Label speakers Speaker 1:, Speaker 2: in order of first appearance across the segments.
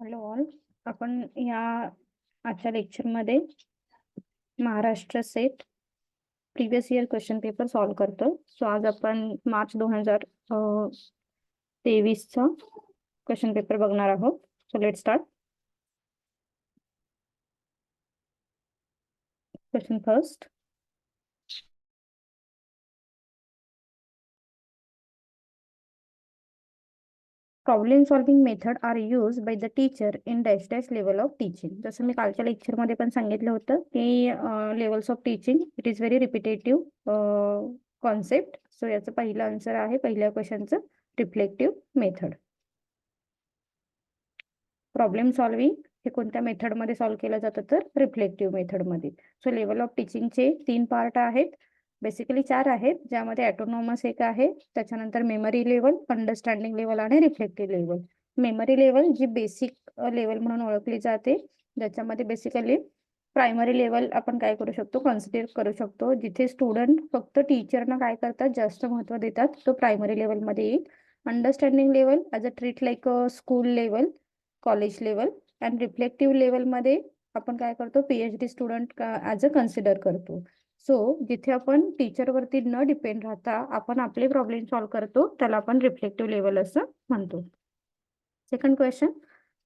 Speaker 1: Hello all आपण या आजच्या लेक्चरमध्ये Maharashtra SET previous year question paper solve करतो सो आज आपण मार्च दोन हजार तेवीसचा क्वेश्चन पेपर बघणार आहोत. So let start question first problem solving method are use by the teacher in dash dash level of teaching जसं मी कालच्या लेक्चरमध्ये पण सांगितलं होतं की levels of teaching it is very repetitive concept so याचं पहिलं आन्सर आहे पहिल्या क्वेश्चनचं रिफ्लेक्टिव्ह मेथड प्रॉब्लेम सॉल्विंग हे कोणत्या मेथडमध्ये सॉल्व्ह केलं जातं तर रिफ्लेक्टिव्ह मेथडमध्ये सो लेवल ऑफ टीचिंगचे तीन पार्ट आहेत. बेसिकली चार आहेत ज्यामध्ये ॲटोनॉमस एक आहे त्याच्यानंतर मेमरी लेवल अंडरस्टँडिंग लेवल आणि रिफ्लेक्टिव्ह लेवल मेमरी लेवल जी बेसिक लेवल म्हणून ओळखली जाते ज्याच्यामध्ये बेसिकली प्रायमरी लेवल आपण काय करू शकतो कन्सिडर करू शकतो. जिथे स्टुडंट फक्त टीचरना काय करतात जास्त महत्त्व देतात तो प्रायमरी लेवलमध्ये येईल. Understanding level as a treat like a school level college level and reflective लेवलमध्ये आपण काय करतो PhD student as a consider करतो. सो जिथे आपण टीचरवरती न डिपेंड राहता आपण आपले प्रॉब्लेम सॉल्व्ह करतो त्याला आपण रिफ्लेक्टिव्ह लेवल असं म्हणतो. Second question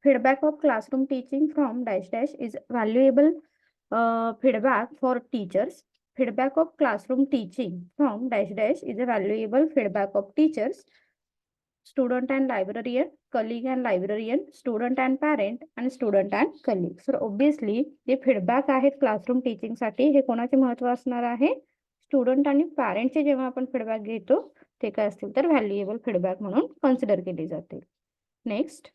Speaker 1: feedback of classroom teaching from dash dash is valuable feedback for teachers feedback of classroom teaching from dash dash is a valuable feedback of teachers student and librarian, colleague and librarian, student and parent and student and colleague. So obviously जे feedback आहेत classroom टीचिंगसाठी हे कोणाचे महत्त्व असणार आहे? Student आणि पॅरेंटचे जेव्हा आपण फीडबॅक घेतो ते काय असतील तर व्हॅल्युएबल फीडबॅक म्हणून कन्सिडर केले जाते. नेक्स्ट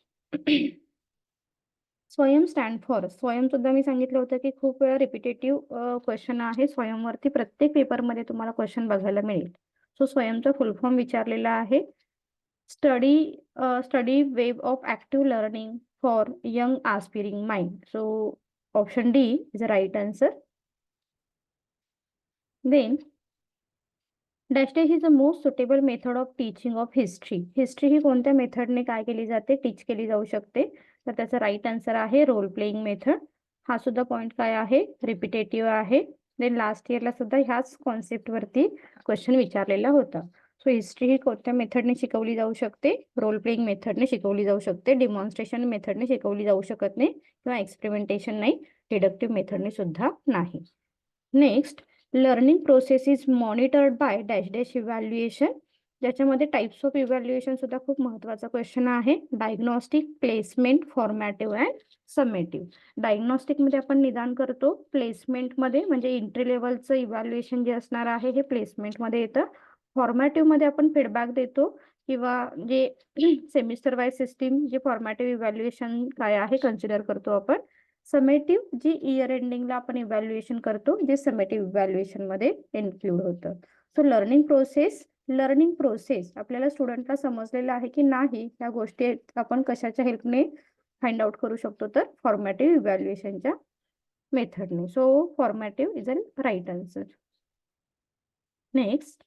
Speaker 1: स्वयं स्टँड फॉर स्वयं सुद्धा मी सांगितलं होतं की खूप वेळा रिपिटेटिव्ह क्वेश्चन आहे. स्वयंवरती प्रत्येक पेपरमध्ये तुम्हाला क्वेश्चन बघायला मिळेल. सो स्वयंचा फुल फॉर्म विचारलेला आहे. Study study web of active learning for young aspiring mind so option D is a right answer then dash stage is a most suitable method of teaching of history history ही कोणत्या मेथडने काय केली जाते? टीच केली जाऊ शकते. तर त्याचा राईट आन्सर आहे रोल प्लेइंग मेथड हा सुद्धा पॉईंट काय आहे? रिपिटेटिव्ह आहे. देन लास्ट इयरला सुद्धा ह्याच कॉन्सेप्ट वरती क्वेश्चन विचारलेला होता. सो हिस्ट्री ही कोणत्या मेथडने शिकवली जाऊ शकते? रोल प्लेइंग मेथडने शिकवली जाऊ शकते. डिमॉन्स्ट्रेशन मेथडने शिकवली जाऊ शकत नाही किंवा एक्सपेरिमेंटेशन नाही. डिडक्टिव्ह मेथडने सुद्धा नाही. Next learning process is monitored by dash dash evaluation ज्याच्यामध्ये टाइप्स ऑफ इव्हॅल्युएशन सुद्धा खूप महत्त्वाचा क्वेश्चन आहे. Diagnostic placement formative and summative डायग्नॉस्टिकमध्ये आपण निदान करतो. प्लेसमेंटमध्ये म्हणजे इंट्री लेवलचं इव्हॅल्युएशन जे असणार आहे हे प्लेसमेंटमध्ये येतं. फॉर्मॅटिव्हमध्ये आपण फीडबॅक देतो किंवा जे सेमिस्टर वाईज सिस्टीम जे फॉर्मॅटिव्ह इव्हॅल्युएशन काय आहे कन्सिडर करतो आपण समेटिव्ह जी इयर एंडिंगला आपण इव्हॅल्युएशन करतो जे समेटिव्ह इव्हॅल्युएशनमध्ये इन्क्लूड होतं. So learning process learning process आपल्याला स्टुडंटला समजलेलं आहे की नाही या गोष्टी आपण कशाच्या हेल्पने फाइंड आउट करू शकतो तर फॉर्मॅटिव्ह इव्हॅल्युएशनच्या मेथडने so formative is a right answer next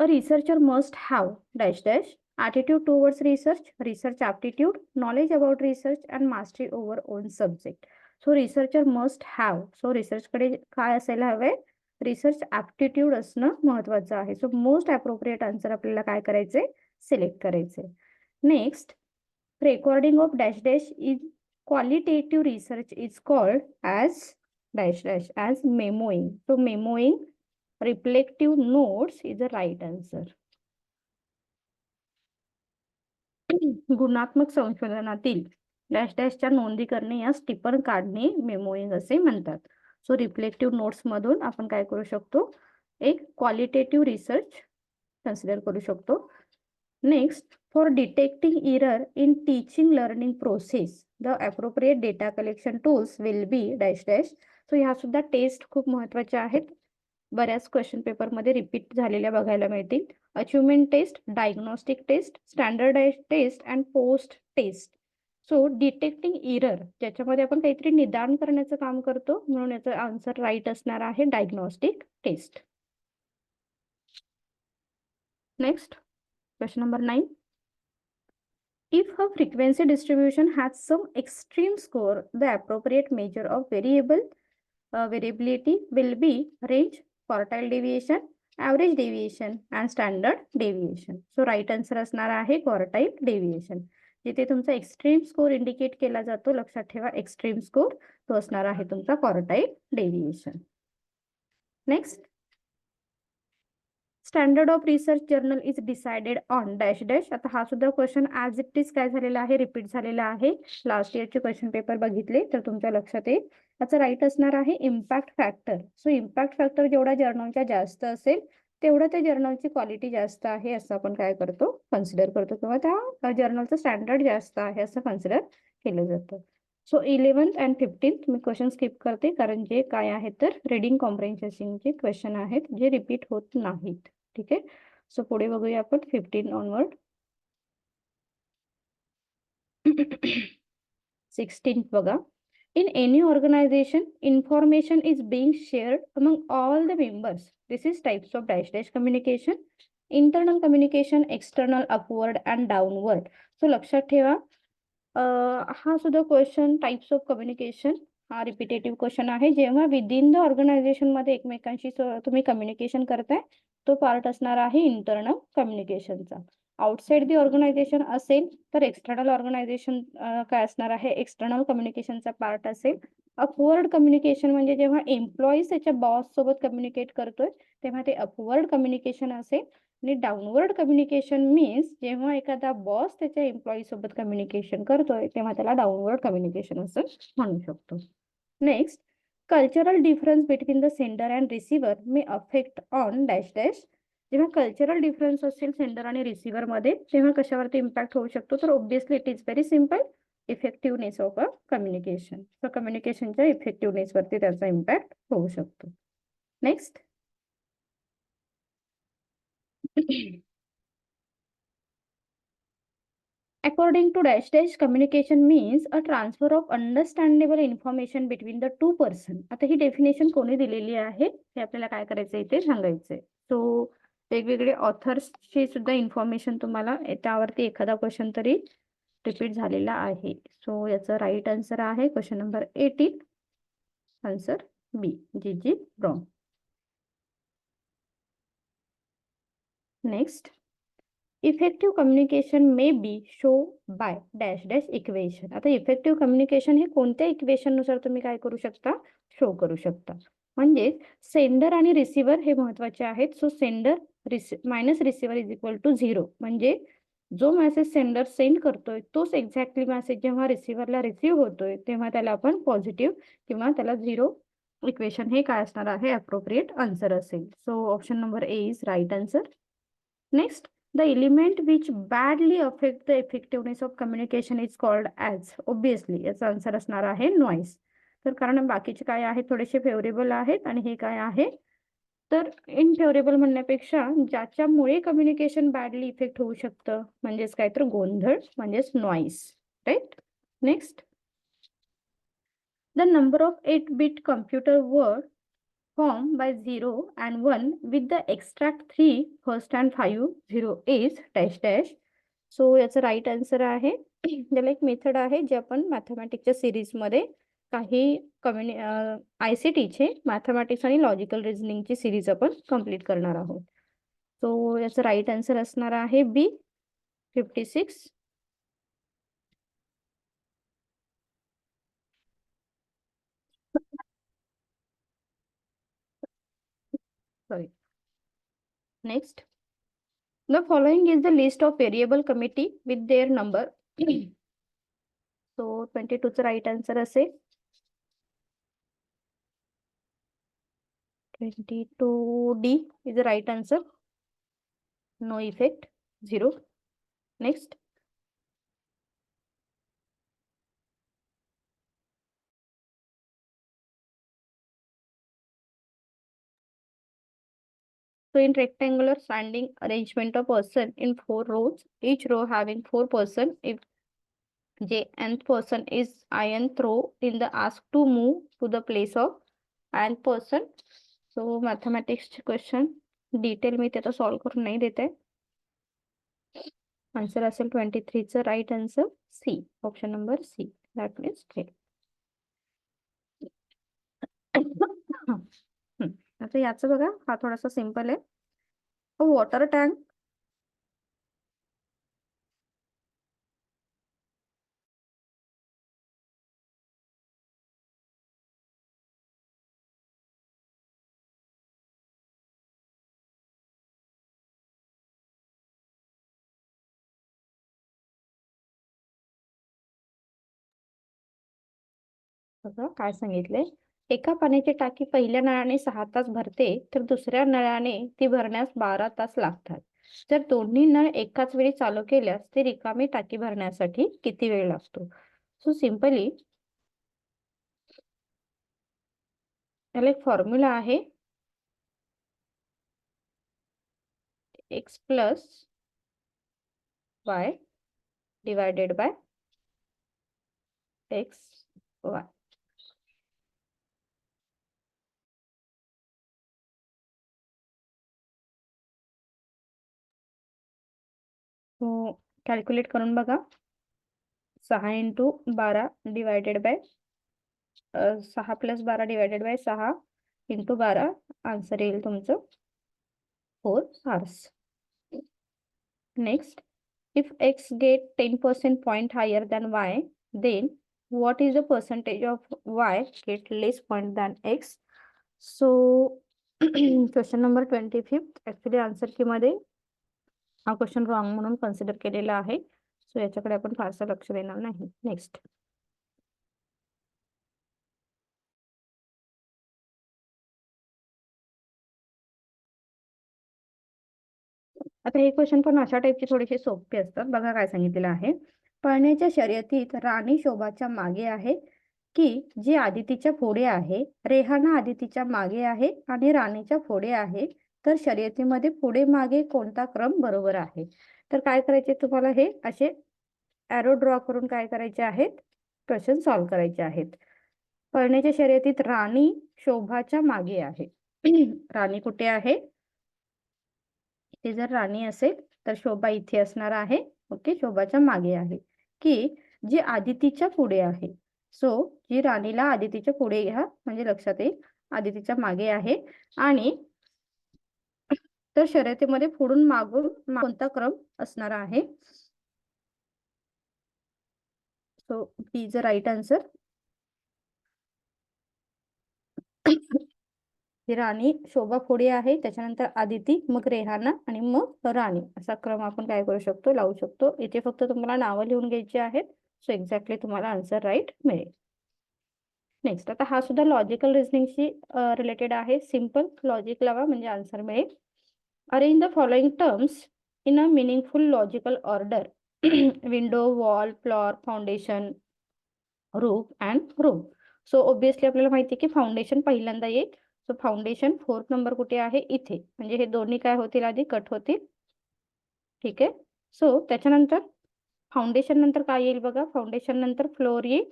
Speaker 1: a researcher must have dash dash attitude towards research research aptitude knowledge about research and mastery over own subject so researcher must have so रिसर्चकडे काय असायला हवे research aptitude असणं महत्वाचं आहे so most appropriate answer आपल्याला काय करायचे select करायचे next recording of dash dash is qualitative research is called as dash dash as memoing so memoing reflective nodes is the right answer. गुणात्मक संशोधनातील डॅश डॅशच्या नोंदी करणे या टिपण काढणे मेमोईंग असे म्हणतात. सो रिफ्लेक्टिव्ह नोट्स मधून आपण काय करू शकतो? एक क्वालिटेटिव्ह रिसर्च कन्सिडर करू शकतो. Next for detecting error in teaching learning process the appropriate data collection tools will be dash dash so ह्या सुद्धा टेस्ट खूप महत्त्वाच्या आहेत. बऱ्याच क्वेश्चन पेपरमध्ये रिपीट झालेल्या बघायला मिळतील. Achievement test diagnostic test standardize test and post test so detecting error ज्याच्यामध्ये आपण काहीतरी निदान करण्याचं काम करतो म्हणून याचा आन्सर राईट असणार आहे diagnostic test next question number nine If a frequency distribution has some extreme score, the appropriate measure of variable uh, variability will be range, quartile deviation average deviation and standard deviation so right answer असणार आहे quartile deviation जिथे तुमचा extreme score indicate केला जातो लक्षात ठेवा extreme score तो असणार आहे तुमचा quartile deviation next standard of research journal is decided on dash dash आता हा सुद्धा क्वेश्चन ॲज इट इज काय झालेला आहे रिपीट झालेला आहे. लास्ट इयरचे क्वेश्चन पेपर बघितले तर तुमच्या लक्षात येईल. याचा राईट असणार आहे impact factor so impact factor जेवढा जर्नलच्या जास्त असेल तेवढं त्या जर्नलची क्वालिटी जास्त आहे असं आपण काय करतो? कन्सिडर करतो. किंवा त्या जर्नलचं स्टँडर्ड जास्त आहे असं कन्सिडर केलं जातं. सो इलेव्हन्थ अँड फिफ्टीन्थ मी क्वेश्चन स्किप करते. कारण जे काय आहेत तर रिडिंग कॉम्प्रेन्सेसिंगचे क्वेश्चन आहेत जे रिपीट होत नाहीत. ठीक आहे? सो पुढे बघूया आपण फिफ्टीन ऑनवर्ड सिक्स्टीन बघा. In any organization information is being shared among all the members this is types of dash dash communication Internal communication external, upward and downward. So लक्षात ठेवा हा सुद्धा क्वेश्चन टाइप्स ऑफ कम्युनिकेशन हा repetitive question आहे. जेव्हा within the ऑर्गनायझेशनमध्ये एकमेकांशी तुम्ही कम्युनिकेशन करताय तो पार्ट असणार आहे इंटरनल कम्युनिकेशनचा आउटसाइड दी ऑर्गनायझेशन असेल तर एक्सटर्नल ऑर्गनायझेशन काय असणार आहे? एक्सटर्नल कम्युनिकेशनचा पार्ट असेल. अपवर्ड कम्युनिकेशन म्हणजे जेव्हा एम्प्लॉईज त्याच्या बॉस सोबत कम्युनिकेट करतोय तेव्हा ते अपवर्ड कम्युनिकेशन असेल. आणि डाऊनवर्ड कम्युनिकेशन मीन्स जेव्हा एखादा बॉस त्याच्या एम्प्लॉई सोबत कम्युनिकेशन करतोय तेव्हा त्याला डाऊनवर्ड कम्युनिकेशन असं म्हणू शकतो. Next cultural difference between the sender and receiver may affect on dash dash जेव्हा कल्चरल डिफरन्स असेल सेंडर आणि रिसिव्हरमध्ये तेव्हा कशावरती इम्पॅक्ट होऊ शकतो? तर obviously it is very simple effectiveness of a communication so कम्युनिकेशनच्या effectiveness वरती त्याचा इम्पॅक्ट होऊ शकतो. Next According to dash dash communication means a transfer of understandable information between the two person. आता ही डेफिनेशन कोणी दिलेली आहे? हे आपल्याला काय करायचं इथे सांगायचंय. सो वेगवेगळे ऑथर्सची सुद्धा इन्फॉर्मेशन तुम्हाला त्यावरती एखादा क्वेश्चन तरी रिपीट झालेला आहे. सो याचं राईट आन्सर आहे question number eighteen answer B G G wrong next effective communication may be show by dash dash equation आता इफेक्टिव्ह कम्युनिकेशन हे कोणत्या इक्वेशननुसार तुम्ही काय करू शकता? शो करू शकता. म्हणजे सेंडर आणि रिसिव्हर हे महत्त्वाचे आहेत. So sender रिसि minus receiver is equal to zero म्हणजे जो मेसेज सेंडर सेंड करतोय तोच एक्झॅक्टली मेसेज जेव्हा रिसिव्हरला रिसिव्ह होतोय तेव्हा त्याला आपण पॉझिटिव्ह किंवा त्याला झिरो इक्वेशन हे काय असणार आहे? अप्रोप्रिएट आन्सर असेल. So option number A is right answer next the element which badly affect the effectiveness of communication is called as obviously याचा आन्सर असणार आहे नॉईस तर कारण बाकीचे काय आहे थोडेसे फेवरेबल आहेत आणि हे काय आहे? तर इनफेवरेबल म्हणण्यापेक्षा ज्याच्यामुळे कम्युनिकेशन बॅडली इफेक्ट होऊ शकतं म्हणजेच काय तर गोंधळ म्हणजेच noise right next the number of eight bit computer word form by zero and one with the extract three first and five zero edge dash dash so याचं राईट आन्सर आहे. ज्याला एक मेथड आहे जे आपण मॅथमॅटिकच्या सिरीजमध्ये काही कम्युनि आय सी टीचे मॅथमॅटिक्स आणि लॉजिकल रिझनिंगची सिरीज आपण कंप्लीट करणार आहोत. सो याचा राईट आन्सर असणार आहे B fifty six sorry next the following is the list of variable committee with their number so twenty टूचं right answer असेल. 22D is the right answer. No effect, zero. Next. So in rectangular standing arrangement of person in four rows, each row having four person, if j nth person is i nth row in the ask to move to the place of nth person. So मॅथमॅटिक्सचे question detail मी त्याचा solve करून नाही देते. Answer असेल twenty थ्रीचं right answer C option number C that means ten आता याचं बघा हा थोडासा सिंपल आहे. वॉटर टँक बघा काय सांगितले एका पाण्याची टाकी पहिल्या नळाने सहा तास भरते तर दुसऱ्या नळाने ती भरण्यास बारा तास लागतात. जर दोन्ही नळ एकाच वेळी चालू केल्यास ती रिकामी टाकी भरण्यासाठी किती वेळ लागतो? सो सिम्पली त्याला एक फॉर्म्युला आहे. X plus Y divided by X Y so calculate करून बघा. सहा इंटू बारा डिवायडेड बाय सहा प्लस बारा डिवायडेड बाय सहा इंटू बारा आन्सर येईल तुमचं. Four hours next if X get ten percent point higher than Y then what is a percentage of Y get less point than X so question number twenty fifth actually answer किमध्ये हा question wrong म्हणून consider केलेला आहे. So याच्याकडे आपण फारसं लक्ष देणार नाही. नेक्स्ट आता हे क्वेश्चन पण अशा टाईपचे थोडेसे सोपे असतात. बघा काय सांगितलेलं आहे. पळण्याच्या शर्यतीत राणी शोभाच्या मागे आहे की जी आदितीच्या पुढे आहे? रेहाना आदितीच्या मागे आहे आणि राणीच्या पुढे आहे? तर शर्यतीमध्ये पुढे मागे कोणता क्रम बरोबर आहे? तर काय करायचे तुम्हाला हे? असे ॲरो ड्रॉ करून काय करायचे आहेत? क्वेश्चन सॉल्व्ह करायचे आहेत. पळण्याच्या शर्यतीत राणी शोभाच्या मागे आहे. राणी कुठे आहे? इथे जर राणी असेल तर शोभा इथे असणार आहे. ओके शोभाच्या मागे आहे. की जी आदितीच्या पुढे आहे. सो जी राणीला आदितीच्या पुढे घ्या म्हणजे लक्षात येईल. आदितीच्या मागे आहे. आणि तर शर्यतीमध्ये पुढून मागून कोणता क्रम असणार आहे? So B is a right answer Rani Shobha पुढे आहे. त्याच्यानंतर आदिती मग रेहाना आणि मग राणी. असा क्रम आपण काय करू शकतो? लावू शकतो. इथे फक्त तुम्हाला नावं लिहून घ्यायची आहेत. सो एक्झॅक्टली तुम्हाला आन्सर राईट मिळेल. नेक्स्ट आता हा सुद्धा लॉजिकल रिझनिंगशी रिलेटेड आहे. सिंपल लॉजिक लावा म्हणजे आन्सर मिळेल. Arrange the following terms in a meaningful logical order window wall floor foundation roof and room so obviously आपल्याला माहिती आहे की फाउंडेशन पहिल्यांदा येईल. सो फाउंडेशन फोर्थ नंबर कुठे आहे? इथे. म्हणजे हे आधी? कट होतील. ठीक आहे? सो त्याच्यानंतर फाउंडेशन नंतर काय येईल बघा? फाउंडेशन नंतर फ्लोअर येईल.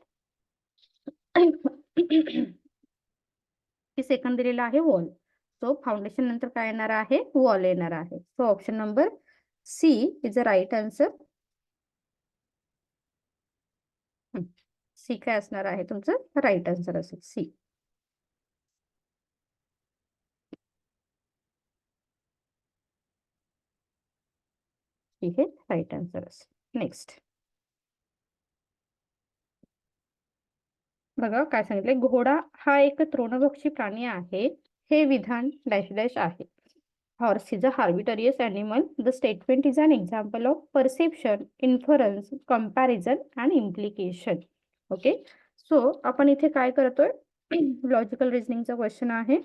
Speaker 1: सेकंड दिलेला आहे वॉल सो फाउंडेशन नंतर काय येणार आहे? वॉल येणार आहे. So option number C is a right answer C काय असणार आहे? तुमचं राईट आन्सर असेल. सी ठीक आहे राईट आन्सर असेल. नेक्स्ट बघा काय सांगितले घोडा हा एक तृणभक्षी प्राणी आहे. हे विधान डॅश डॅश आहे. Horse is a herbivorous animal the statement is an example of perception inference comparison and implication okay so आपण इथे काय करतोय? लॉजिकल रिझनिंगचा क्वेश्चन आहे.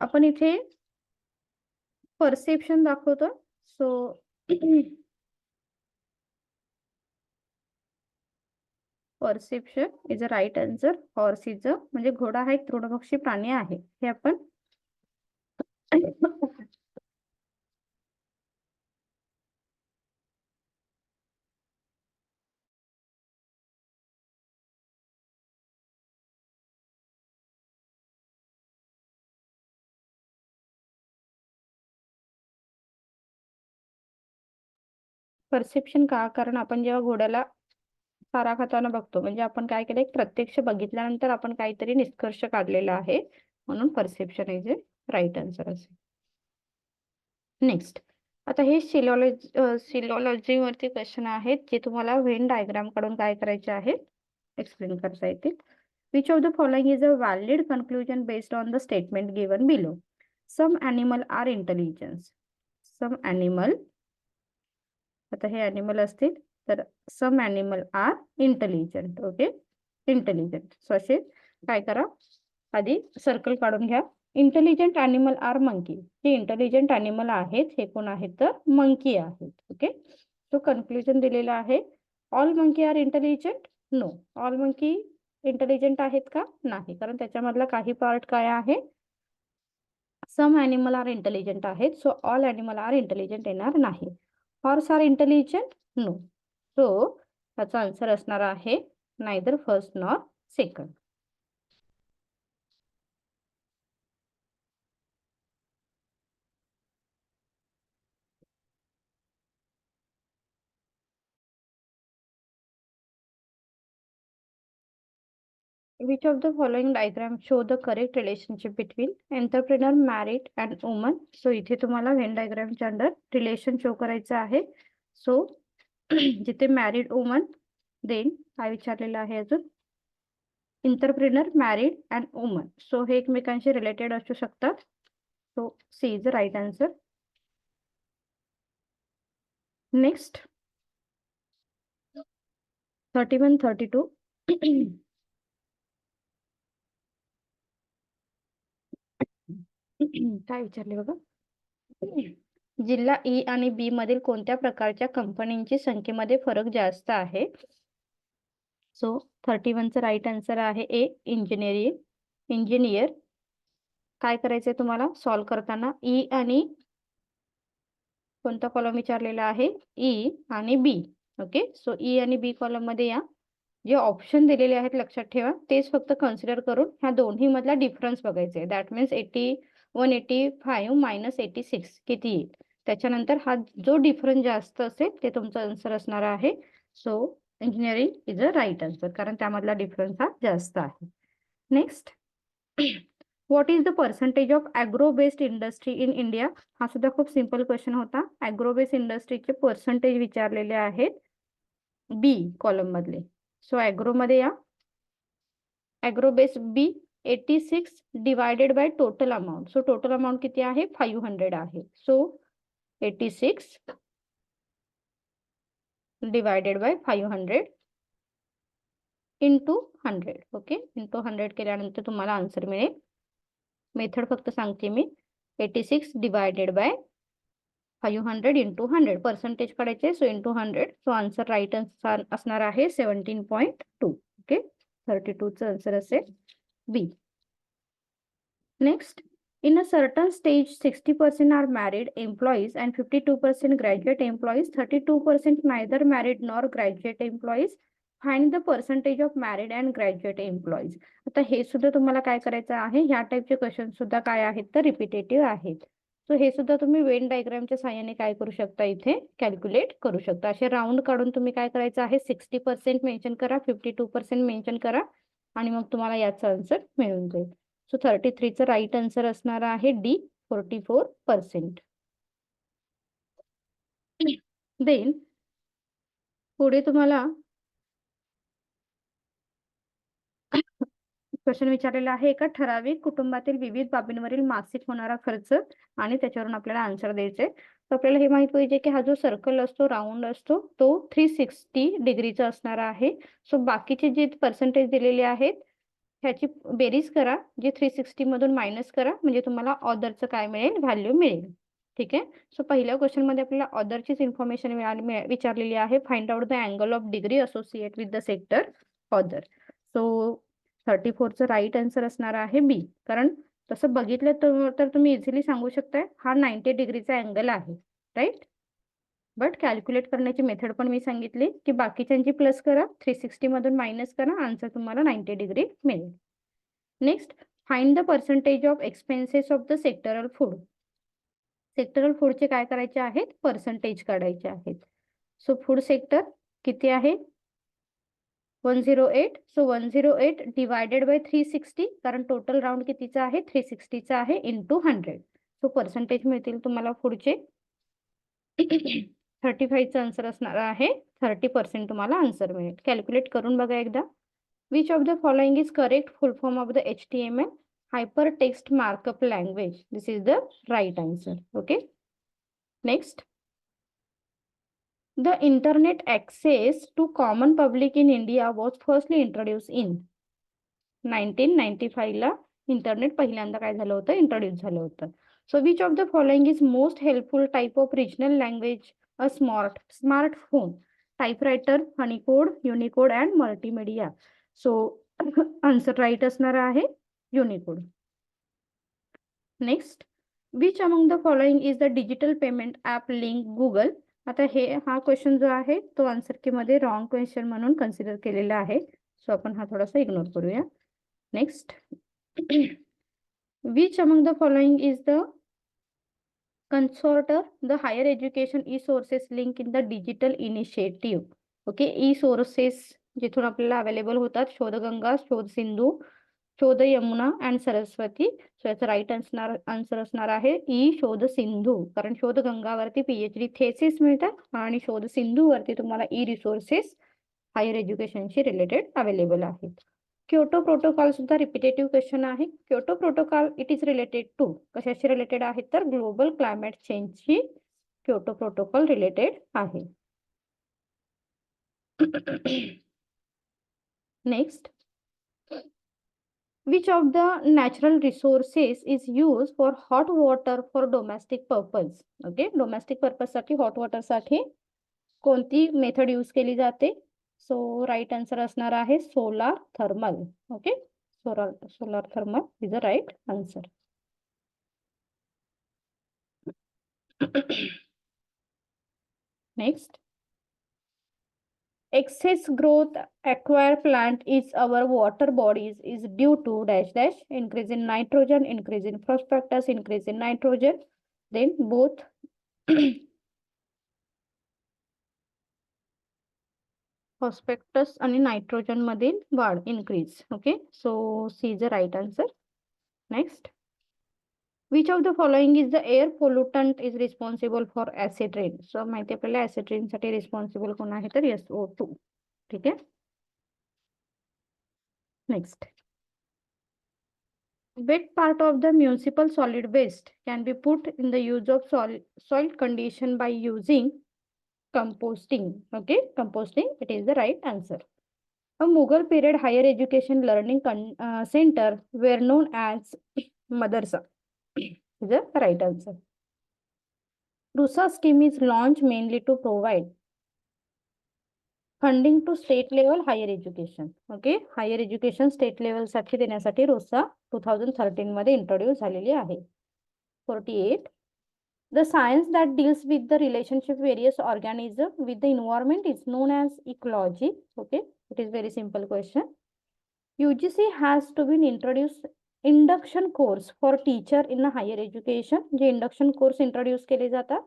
Speaker 1: आपण इथे परसेप्शन दाखवतो so perception is a right answer horse is a म्हणजे घोडा हा एक तृणभक्षी प्राणी आहे. हे आपण परसेप्शन का? कारण आपण जेव्हा घोड्याला साराखताना बघतो. म्हणजे आपण काय केलं प्रत्यक्ष बघितल्यानंतर आपण काहीतरी निष्कर्ष काढलेला आहे. म्हणून perception is a right answer असेल नेक्स्ट आता हे सिलॉलॉजी सिलॉलॉजी वरती क्वेश्चन आहेत जे तुम्हाला व्हेन डायग्रामकडून काय करायचे आहेत एक्सप्लेन करता येतील. Which of the following is a valid conclusion based on the statement given below some animal are intelligence some animal आता हे अॅनिमल असतील. तर some animal are intelligent okay intelligent so असे काय करा? आधी सर्कल काढून घ्या. इंटेलिजंट ॲनिमल आर मंकी जे इंटेलिजंट ॲनिमल आहेत हे कोण आहेत तर मंकी आहेत ओके तो कन्क्लुजन दिलेला आहे. All monkey are intelligent no all monkey intelligent आहेत का? नाही. कारण त्याच्यामधला काही पार्ट काय आहे? सम ॲनिमल आर इंटेलिजंट आहेत so all animal are intelligent येणार नाही. Horse are intelligent no so त्याचा आन्सर असणार आहे neither first nor second which of the following diagram show the correct relationship between entrepreneur married and woman so इथे तुम्हाला Venn डायग्रामच्या under relation show करायचं आहे. सो जिथे मॅरिड वुमन देन काय विचारलेलं आहे अजून? Entrepreneur married and woman so हे एकमेकांशी रिलेटेड असू शकतात. So C is the right answer next thirty one thirty two काय विचारले बघा? जिल्हा ई आणि बी मधील कोणत्या प्रकारच्या कंपनींची संख्येमध्ये फरक जास्त आहे? सो थर्टी वनचं राईट आन्सर आहे ए इंजिनिअरिंग इंजिनियर काय करायचंय तुम्हाला? सॉल्व करताना ई आणि कोणता कॉलम विचारलेला आहे? ई आणि बी ओके सो ई आणि बी कॉलममध्ये या. जे ऑप्शन दिलेले आहेत लक्षात ठेवा. तेच फक्त कन्सिडर करून ह्या दोन्ही मधला डिफरन्स बघायचे आहे that means eighty one eighty five minus eighty six किती येईल? त्याच्यानंतर हा जो डिफरन्स जास्त असेल ते तुमचा आन्सर असणार आहे. So engineering is a right answer कारण त्यामधला डिफरन्स हा जास्त आहे. Next what is the percentage of agro based industry in India हा सुद्धा खूप सिंपल क्वेश्चन होता. ॲग्रो बेस्ड इंडस्ट्रीचे पर्सेंटेज विचारलेले आहेत. बी कॉलम मधले. सो ॲग्रो मध्ये या. Agro based B eighty six divided by total amount so total amount किती आहे? फाईव्ह हंड्रेड आहे. So eighty six divided by five hundred into hundred okay into hundred केल्यानंतर तुम्हाला आन्सर मिळेल. Method फक्त सांगते मी. Eighty six divided by five hundred into hundred percentage काढायचे so into hundred so answer right असणार आहे seventeen point two okay thirty टूचं answer असेल. B next In a certain stage, 60% are married employees and 52% graduate employees, 32% neither married nor graduate employees. Find the percentage of married and graduate employees. आता हे सुद्धा तुम्हाला काय करायचं आहे? ह्या टाईपचे क्वेश्चन सुद्धा काय आहेत? तर रिपिटेटिव्ह आहेत. सो हे सुद्धा तुम्ही वेन डायग्रामच्या साह्याने काय करू शकता इथे? कॅल्क्युलेट करू शकता. असे राऊंड काढून तुम्ही काय करायचं आहे? सिक्स्टी पर्सेंट मेन्शन करा फिफ्टी टू पर्सेंट मेन्शन करा. आणि मग तुम्हाला याचा आन्सर मिळून जाईल. सो थर्टी थ्रीचं राईट आन्सर असणार आहे D forty four percent then पुढे तुम्हाला क्वेश्चन विचारलेला आहे एका ठराविक कुटुंबातील विविध बाबींवरील मासिक होणारा खर्च आणि त्याच्यावरून आपल्याला आन्सर द्यायचे. तर आपल्याला हे माहीत पाहिजे की हा जो सर्कल असतो राऊंड असतो तो थ्री सिक्स्टी डिग्रीचा असणार आहे. सो बाकीचे जे पर्सेंटेज दिलेले आहेत ह्याची बेरीज करा जे थ्री सिक्स्टी मधून मायनस करा म्हणजे तुम्हाला ऑदरचं काय मिळेल? व्हॅल्यू मिळेल. ठीक आहे? सो पहिल्या क्वेश्चनमध्ये आपल्याला ऑदरचीच इन्फॉर्मेशन मिळाली विचारलेली आहे. Find out the angle of degree associate with the sector other so thirty फोरचं right answer असणार आहे बी कारण तसं बघितलं तर तुम्ही इझिली सांगू शकताय हा नाईन्टी डिग्रीचा अँगल आहे राईट बट कॅल्क्युलेट करण्याची मेथड पण मी सांगितली की बाकीच्यांची प्लस करा थ्री सिक्स्टी मधून मायनस करा आन्सर तुम्हाला नाईन्टी डिग्री मिळेल. Next find the percentage of expenses of the sectoral food sectoral फूडचे काय करायचे आहेत? पर्सेंटेज काढायचे आहेत. सो फूड सेक्टर किती आहे? One zero eight so one zero eight divided by three sixty कारण टोटल राऊंड कितीचा आहे थ्री सिक्स्टीचा आहे इंटू हंड्रेड सो पर्सेंटेज मिळतील तुम्हाला पुढचे थर्टी फाईव्हचं आन्सर असणार आहे थर्टी पर्सेंट तुम्हाला आन्सर मिळेल कॅल्क्युलेट करून बघा एकदा which of the following is correct full form of the H T M L hypertext markup language. This is the right answer. Okay. Next. The internet access to common public in India was firstly introduced in 1995 ला internet पहिल्यांदा काय झालं होतं? Introduce झालं होतं. So which of the following is most helpful type of regional language a smart smartphone typewriter honey code Unicode and multimedia so answer right असणार आहे Unicode next which among the following is the digital payment app link Google आता हे हा question जो आहे तो answer की मध्ये रॉंग क्वेश्चन म्हणून कन्सिडर केलेला आहे. सो आपण हा थोडासा इग्नोर करूया. Next which among the following is the consorter the higher education e sources link in the digital initiative okay e sources जिथून आपल्याला अवेलेबल होतात शोधगंगा शोध सिंधू शोध यमुना अँड सरस्वती. सो याचा राईट असणार आन्सर असणार आहे ई शोध सिंधू. कारण शोध गंगावरती पीएच डी थेसिस मिळतात आणि शोध सिंधूवरती तुम्हाला ई रिसोर्सेस हायर एज्युकेशनशी रिलेटेड अवेलेबल आहेत. क्योटो प्रोटोकॉल सुद्धा रिपिटेटिव्ह क्वेश्चन आहे. Kyoto protocol it is related to कशाशी रिलेटेड आहे? तर ग्लोबल क्लायमेट चेंजशी क्योटो प्रोटोकॉल रिलेटेड आहे. Next which of the natural resources is used for hot water for domestic purpose okay domestic purpose साठी hot water साठी कोणती method use केली जाते सो राईट आन्सर असणार आहे solar thermal okay solar solar thermal is a right answer next excess growth acquire plant is our water bodies is due to dash dash increase in nitrogen increase in phosphorus increase in nitrogen then both phosphorus आणि nitrogen मधील वाढ increase okay so C is the right answer next which of the following is the air pollutant is responsible for acid rain so माहिती आपल्याला acid rain साठी responsible कोण आहे तर SO2 ठीक आहे next wet part of the municipal solid waste can be put in the use of soil soil condition by using composting okay composting it is the right answer a mughal period higher education learning uh, center were known as madrasa is the right answer. RUSA scheme is launched mainly to provide funding to state level higher education. Okay, higher education state level साठी देण्यासाठी RUSA two thousand thirteen मध्ये introduce झालेली आहे forty eight The science that deals with the relationship various organism with the environment is known as ecology. Okay, it is very simple question. UGC has to be introduced induction course for teacher in higher education जे induction course introduce केले जातात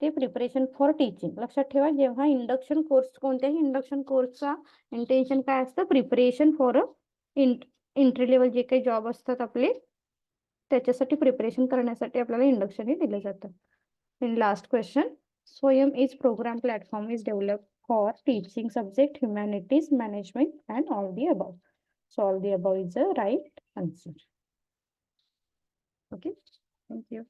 Speaker 1: ते preparation for teaching लक्षात ठेवा जेव्हा induction course कोणत्याही induction कोर्सचा intention काय असतं? Preparation for a entry level जे काही जॉब असतात आपले त्याच्यासाठी प्रिपरेशन करण्यासाठी आपल्याला इंडक्शन हे दिलं जातं. इन लास्ट क्वेश्चन स्वयं is programme platform is develop for teaching subject humanities management and all the above so all the above is a right answer Okay, thank you.